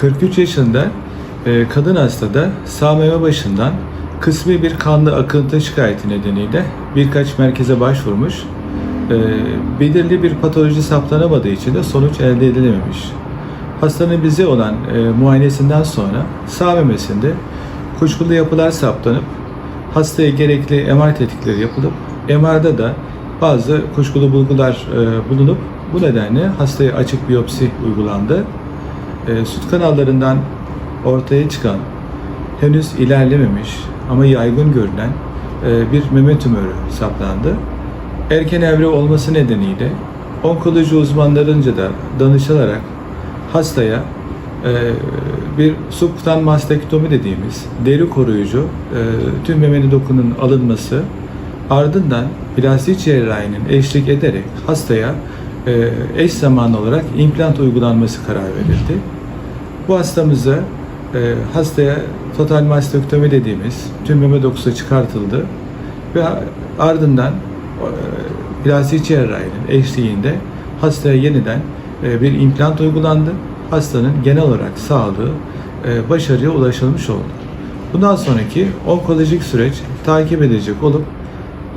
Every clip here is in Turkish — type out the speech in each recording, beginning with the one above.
43 yaşında e, kadın hastada sağ meme başından kısmi bir kanlı akıntı şikayeti nedeniyle birkaç merkeze başvurmuş. E, belirli bir patoloji saptanamadığı için de sonuç elde edilememiş. Hastanın bize olan e, muayenesinden sonra sağ memesinde kuşkulu yapılar saptanıp hastaya gerekli MR tetkikleri yapılıp MR'da da bazı kuşkulu bulgular e, bulunup bu nedenle hastaya açık biyopsi uygulandı. E, süt kanallarından ortaya çıkan henüz ilerlememiş ama yaygın görülen e, bir meme tümörü saptandı. Erken evre olması nedeniyle onkoloji uzmanlarınca da danışılarak hastaya e, bir subkutan mastektomi dediğimiz deri koruyucu e, tüm memeli dokunun alınması ardından plastik cerrahinin eşlik ederek hastaya e, eş zamanlı olarak implant uygulanması karar verildi. Bu hastamıza e, hastaya total mastektomi dediğimiz tüm meme dokusu çıkartıldı ve ardından e, plastik cerrahinin eşliğinde hastaya yeniden e, bir implant uygulandı. Hastanın genel olarak sağlığı e, başarıya ulaşılmış oldu. Bundan sonraki onkolojik süreç takip edecek olup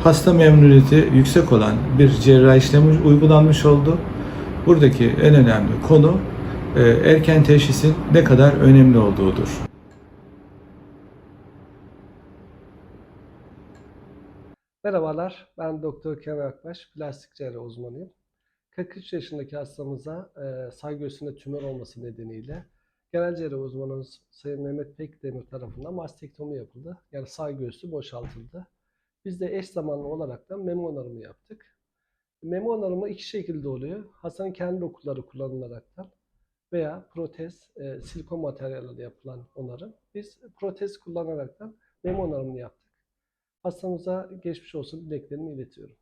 hasta memnuniyeti yüksek olan bir cerrahi işlemi uygulanmış oldu. Buradaki en önemli konu erken teşhisin ne kadar önemli olduğudur. Merhabalar, ben Doktor Kenan Akbaş, plastik cerrahi uzmanıyım. 43 yaşındaki hastamıza e, sağ göğsünde tümör olması nedeniyle genel cerrahi uzmanımız Sayın Mehmet Pekdemir tarafından mastektomi yapıldı. Yani sağ göğsü boşaltıldı. Biz de eş zamanlı olarak da meme onarımı yaptık. Meme onarımı iki şekilde oluyor. Hastanın kendi dokuları kullanılaraktan veya protez, e, silikon materyalleri yapılan onarım. Biz protez kullanaraktan meme onarımını yaptık. Hastamıza geçmiş olsun dileklerimi iletiyorum.